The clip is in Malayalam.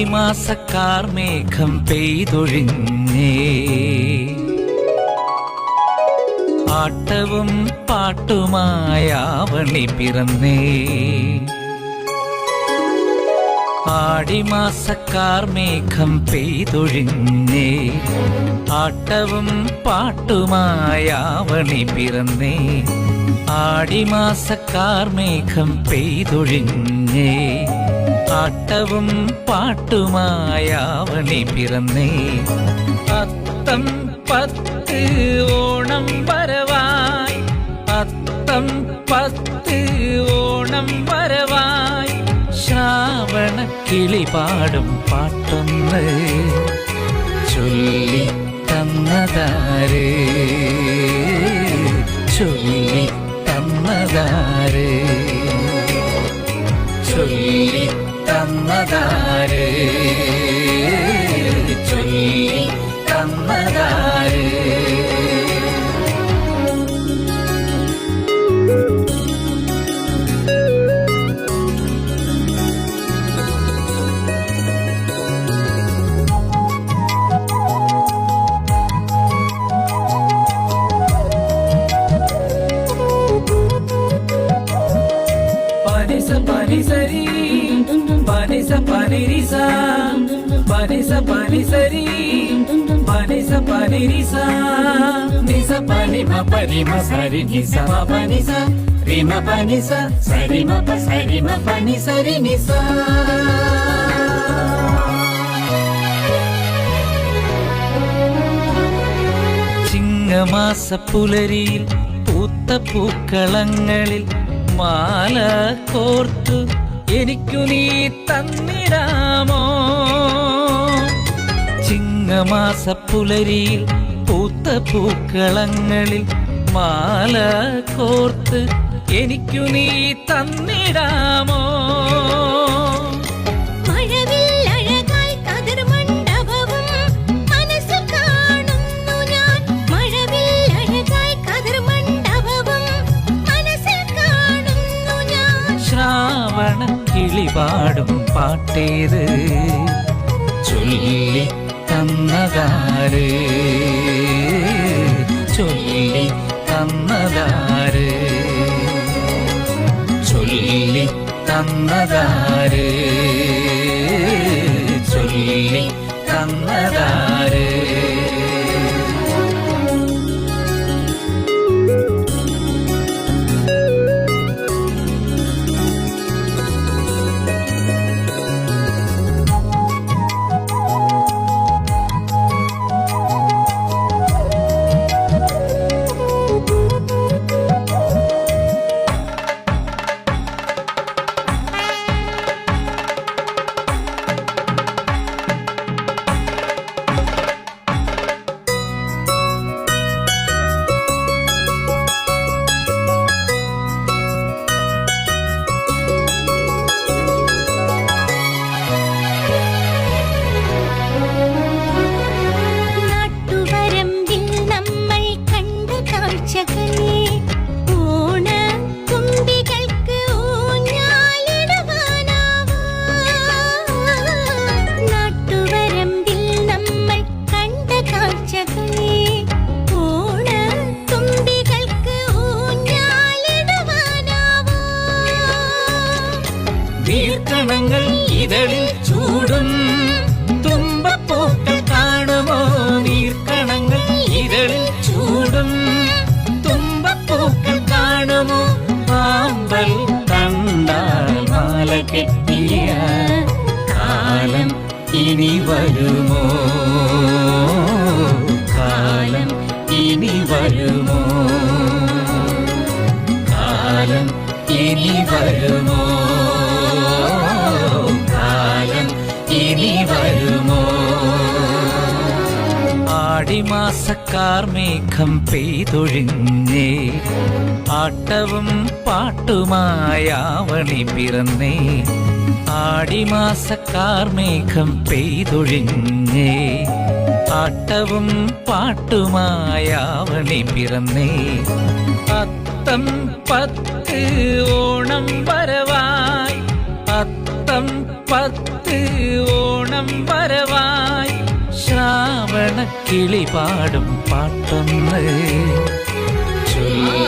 ആടിമാസക്കാർ മേഘം പെയ്തൊഴിഞ്ഞേ ആട്ടവും പാട്ടുമായാവണി പിറന്നേ. ആടിമാസക്കാർ മേഘം പെയ്തൊഴിഞ്ഞേ ആട്ടവും പാട്ടുമായാവണി പിറന്നേ. ആടിമാസക്കാർ മേഘം പെയ്തൊഴിഞ്ഞേ ആട്ടവും പാട്ടുമായാവണി പിറന്നേ. അത്തം പത്ത് ഓണം വരവായി. അത്തം പത്ത് ഓണം വരവായി. ശ്രാവണ കിളി പാടും പാട്ടൊന്ന് ചൊല്ലി തന്നതാരേ. ചൊല്ലി തന്നതാരേ. ചൊല്ലി തന്നതാര്? ചൊല്ലി പനിസ പനിരിസ പനിസ പനിസരി പനിസ പനിരിസ നിസ പനിമ പരിമ സരി നിസ മ പനിസ റിമ പനിസ സരി മ പ സരി മ പനി സരി നിസ ചിങ്ങമാസ പുലരിയിൽ പൂത്ത പൂക്കളങ്ങളിൽ മാല കോർത്തു എനിക്കു നീ തന്നിടാമോ ചിങ്ങമാസ പുലരിയിൽ പൂത്ത പൂക്കളങ്ങളിൽ മാല കോർത്ത് എനിക്കു നീ തന്നിടാമോ? ശ്രാവണ കിളിപാടും പാട്ടേത്. ചൊല്ലി തന്നതാര്? ചൊല്ലി തന്നതാര്? ചൊല്ലി തന്നതാര്? ചൊല്ലി തന്നതാര്? ഇതളിൽ ചൂടും തുമ്പപ്പൂക്കൾ കാണുമോ? നീർക്കണങ്ങൾ ഇതളിൽ ചൂടും തുമ്പപ്പൂക്കൾ കാണുമോ? പാമ്പൽ കണ്ടാൽ മാല കെട്ടിയ കാലം ഇനി വരുമോ? കാലം ഇനി വരുമോ? കാലം ഇനി വരുമോ? ആടിമാസക്കാർ മേഘം പെയ്തൊഴിഞ്ഞേ ആട്ടവും പാട്ടുമായാവണി പിറന്നേ. ആടിമാസക്കാർ മേഘം പെയ്തൊഴിഞ്ഞേ ആട്ടവും പാട്ടുമായാവണി പിറന്നേ. അത്തം പത്ത് ഓണം വരവായി. അത്തം പത്ത് ഓണം ശ്രാവണ കിളി പാടും പാട്ടൊന്ന് ചൊല്ലി.